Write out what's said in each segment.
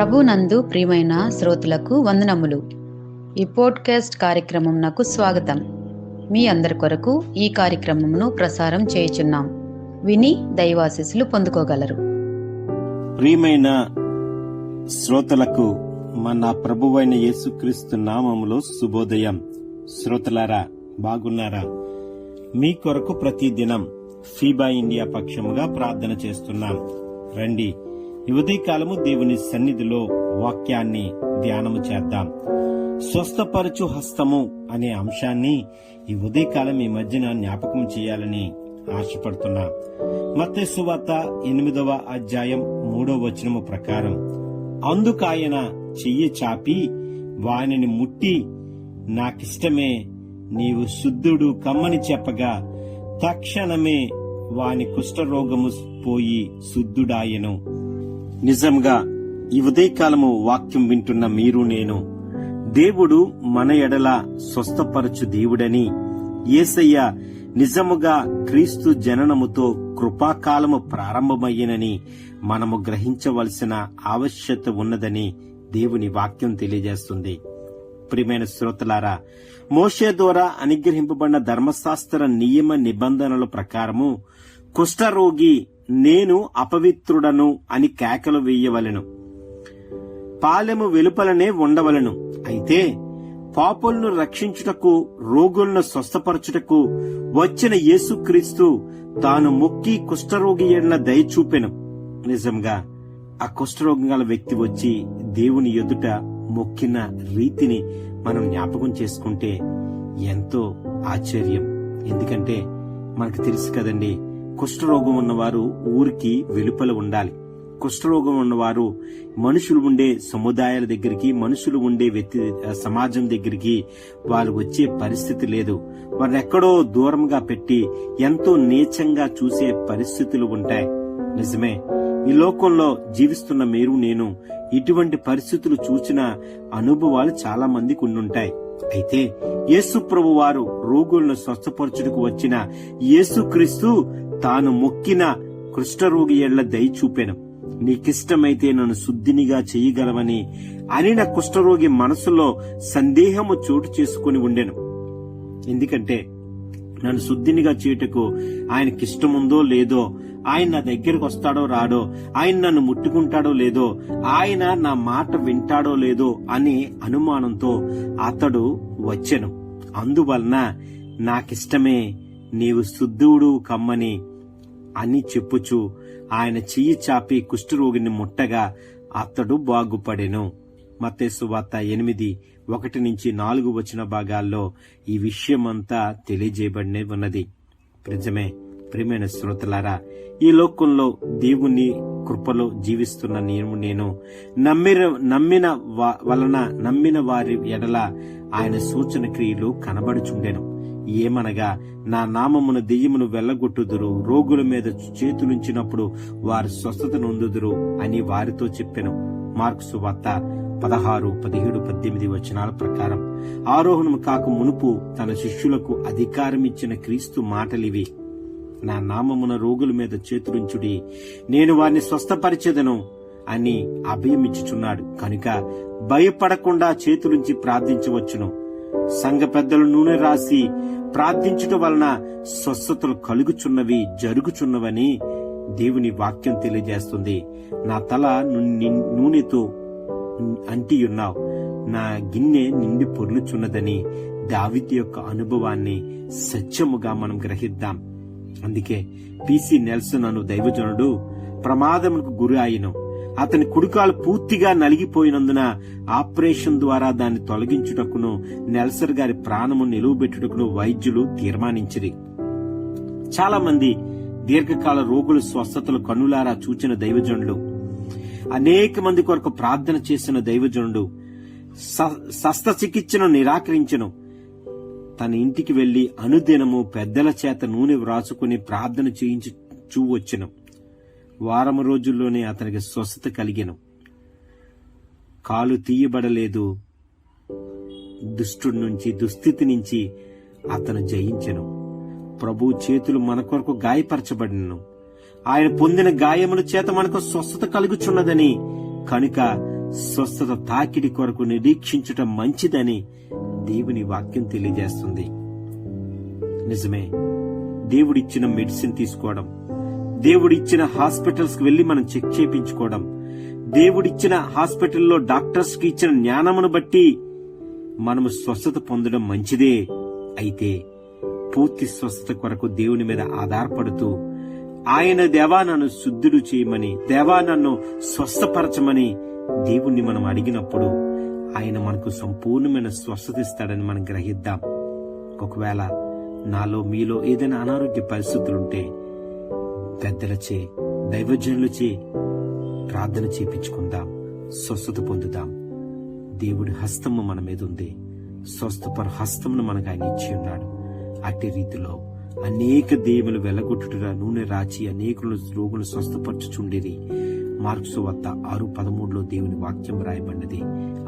ప్రభునందు ప్రియమైన శ్రోతలకు వందనములు. ఈ పోడ్కాస్ట్ కార్యక్రమం నాకు స్వాగతం. మీ అందరి కొరకు ఈ కార్యక్రమమును ప్రసారం చేయుచున్నాం. విని దైవాశీస్సులు పొందుకోగలరు. ప్రియమైన శ్రోతలకు మన ప్రభువైన యేసుక్రీస్తు నామములో శుభోదయం. శ్రోతలారా బాగున్నారా? మీ కొరకు ప్రతి దినం ఫీబా ఇండియా పక్షముగా ప్రార్థన చేస్తున్నాం. రండి. ఈ ఉదయకాలము దేవుని సన్నిధిలో వాక్యాన్ని ధ్యానము చేద్దాం. స్వస్థపరచు హస్తము అనే అంశాన్ని ఈ ఉదయకాలం ఈ మధ్యన జ్ఞాపకం చేయాలని ఆశపడుతున్నా. మత్తయి సువార్త ఎనిమిదవ అధ్యాయం మూడవ వచనము ప్రకారం అందుకాయన చెయ్యి చాపి వానిని ముట్టి నాకిష్టమే నీవు శుద్ధుడు కమ్మని చెప్పగా తక్షణమే వాని కుష్ఠరోగము పోయి శుద్ధుడాయెను. నిజంగా ఈ ఉదయకాలము వాక్యం వింటున్న మీరు నేను దేవుడు మన ఎడల స్వస్థపరచు దేవుడని యేసయ్య నిజముగా క్రీస్తు జననముతో కృపాకాలము ప్రారంభమయ్యనని మనము గ్రహించవలసిన ఆవశ్యకత ఉన్నదని దేవుని వాక్యం తెలియజేస్తుంది. ప్రియమైన శ్రోతలారా మోషే ద్వారా అనుగ్రహింపబడిన ధర్మశాస్త్ర నియమ నిబంధనల ప్రకారము కుష్ఠరోగి నేను అపవిత్రుడను అని కేకలు వేయవలెను. పాలెము వెలుపలనే ఉండవలను. అయితే పాపులను రక్షించుటకు రోగులను స్వస్థపరచుటకు వచ్చిన యేసుక్రీస్తు తాను మొక్కి కుష్ఠరోగి ఎడల దయ చూపెను. నిజంగా ఆ కుష్ఠరోగం గల వ్యక్తి వచ్చి దేవుని ఎదుట మొక్కిన రీతిని మనం జ్ఞాపకం చేసుకుంటే ఎంతో ఆశ్చర్యం. ఎందుకంటే మనకు తెలుసు కదండి కుష్ఠరోగం ఉన్నవారు ఊరికి వెలుపల ఉండాలి. కుష్ఠరోగం ఉన్నవారు మనుషులు ఉండే సముదాయాల దగ్గరికి మనుషులు ఉండే వ్యక్తి సమాజం దగ్గరికి వారు వచ్చే పరిస్థితి లేదు. వారిని ఎక్కడో దూరంగా పెట్టి ఎంతో నీచంగా చూసే పరిస్థితులు ఉంటాయి. నిజమే. ఈ లోకంలో జీవిస్తున్న మీరు నేను ఇటువంటి పరిస్థితులు చూసిన అనుభవాలు చాలా మందికి ఉండుంటాయి. అయితే యేసు ప్రభు వారు రోగులను స్వస్థపరచుటకు వచ్చిన యేసుక్రీస్తు తాను మొక్కిన కృష్ణరోగి ఎళ్ళ దయ చూపెను. నీకిష్టమైతే నన్ను శుద్ధినిగా చేయగలవని అనిన కుష్ఠరోగి మనసులో సందేహము చోటు చేసుకుని ఉండెను. ఎందుకంటే నన్ను శుద్ధినిగా చేయుటకు ఆయనకిష్టముందో లేదో ఆయన నా దగ్గరకు వస్తాడో రాడో ఆయన నన్ను ముట్టుకుంటాడో లేదో ఆయన నా మాట వింటాడో లేదో అనే అనుమానంతో అతడు వచ్చెను. అందువలన నాకిష్టమే నీవు శుద్ధుడు కమ్మని అని చెప్పుచు ఆయన చెయ్యి చాపి కుష్ఠరోగిని ముట్టగా అతడు బాగుపడెను. మత్తేసు వార్త ఎనిమిది ఒకటి నుంచి నాలుగు వచ్చిన భాగాల్లో ఈ విషయమంతా తెలియజేయబడినే ఉన్నది. నిజమే ప్రియమైన శ్రోతలారా ఈ లోకంలో దేవుని కృపలో జీవిస్తున్న నేను నేను నమ్మిన నమ్మిన వలన నమ్మిన వారి ఎడల ఆయన సూచన క్రియలు కనబడుచుండెను. ఏమనగా నా నామమున దెయ్యమును వెళ్ళగొట్టుదురు రోగుల మీద చేతులుంచినప్పుడు వారి స్వస్థత నొందుదురు అని వారితో చెప్పెను. మార్క్సు వార్త పదహారు పదిహేడు పద్దెనిమిది వచనాల ప్రకారం. ఆరోహణం కాక మునుపు తన శిష్యులకు అధికారం ఇచ్చిన క్రీస్తు మాటలివి. నా నామమున రోగుల మీద చేతులుంచుడి నేను వారిని స్వస్థపరిచెదను అని అభయమిచ్చుచున్నాడు. కనుక భయపడకుండా చేతులుంచి ప్రార్థించవచ్చును. సంఘ పెద్దలు నూనె రాసి ప్రార్థించుట వలన స్వస్థతలు కలుగుచున్నవి జరుగుచున్నవని దేవుని వాక్యం తెలియజేస్తుంది. నా తల ను- ని- నూనెతో అంటియున్నావు. నా గిన్నె నిండి పొర్లుచున్నదని దావిది యొక్క అనుభవాన్ని సత్యముగా మనం గ్రహిద్దాం. అందుకే పిసి నెల్సన్ అను దైవజనుడు ప్రమాదముకు గురి అయిను అతని కుడికాలు పూర్తిగా నలిగిపోయినందున ఆపరేషన్ ద్వారా దాన్ని తొలగించుటకును నెల్సర్ గారి ప్రాణము నిలువబెట్టుటకును వైద్యులు తీర్మానించిరి. చాలా మంది దీర్ఘకాల రోగులు స్వస్థతలు కన్నులారా చూచిన దైవజనులు అనేక మంది కొరకు ప్రార్థన చేసిన దైవజనుడు స- శస్త్రచికిత్సను నిరాకరించను. తన ఇంటికి వెళ్ళి అనుదినము పెద్దల చేత నూనె వ్రాసుకుని ప్రార్థన చేయించి చూవచ్చును. వారము రోజుల్లోనే అతనికి స్వస్థత కలిగెను. కాలు తీయబడలేదు. దుష్టుడి నుంచి దుస్థితి నుంచి అతను జయించెను. ప్రభు చేతులు మన కొరకు గాయపరచబడినను. ఆయన పొందిన గాయముల చేత మనకు స్వస్థత కలుగుచున్నదని కనుక స్వస్థత తాకిడి కొరకు నిరీక్షించటం మంచిదని దేవుని వాక్యం తెలియజేస్తుంది. నిజమే దేవుడిచ్చిన మెడిసిన్ తీసుకోవడం. దేవుడిచ్చిన హాస్పిటల్స్కి వెళ్ళి మనం చెక్ చేయించుకోవడం. దేవుడిచ్చిన హాస్పిటల్లో డాక్టర్స్కి ఇచ్చిన జ్ఞానమును బట్టి మనము స్వస్థత పొందడం మంచిదే. అయితే పూర్తి స్వస్థత కొరకు దేవుని మీద ఆధారపడుతూ ఆయన దేవా నన్ను శుద్ధుడు చేయమని దేవా నన్ను స్వస్థపరచమని దేవుణ్ణి మనం అడిగినప్పుడు ఆయన మనకు సంపూర్ణమైన స్వస్థత ఇస్తాడని మనం గ్రహిద్దాం. ఒకవేళ నాలో మీలో ఏదైనా అనారోగ్య పరిస్థితులుంటే పెద్దలచే దైవజనులచే ప్రార్థన చేపించుకుందాం స్వస్థత పొందుదాం. దేవుడి హస్తము మన మీద ఉంది. స్వస్థపర హస్తమును మనకు ఆయన ఇచ్చి ఉన్నాడు. అట్టి రీతిలో అనేక దేవులు వెలగొట్టుట నూనె రాచి అనేకులు రోగులు స్వస్థపరచుచుండేది మార్క్సు వద్ద ఆరు పదమూడులో దేవుని వాక్యం రాయబడినది.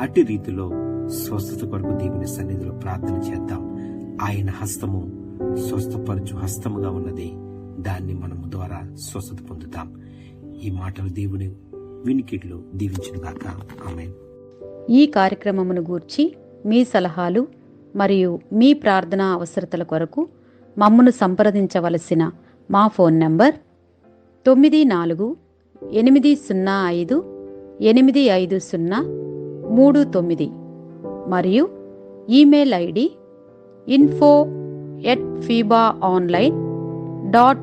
అట్టి రీతిలో స్వస్థత కొరకు దేవుని సన్నిధిలో ప్రార్థన చేద్దాం. ఆయన హస్తము స్వస్థపరచు హస్తముగా ఉన్నది. దాన్ని మనము ద్వారా స్వస్థత పొందుతాం. ఈ మాటలు దేవుని వినికిడిలో దీవించుగాక ఆమె ఈ కార్యక్రమమును గూర్చి మీ సలహాలు మరియు మీ ప్రార్థనా అవసరతల కొరకు మమ్మను సంప్రదించవలసిన మా ఫోన్ నంబర్ తొమ్మిది నాలుగు ఎనిమిది సున్నా ఐదు ఎనిమిది ఐదు సున్నా మూడు తొమ్మిది మరియు email ID info at FIBA online dot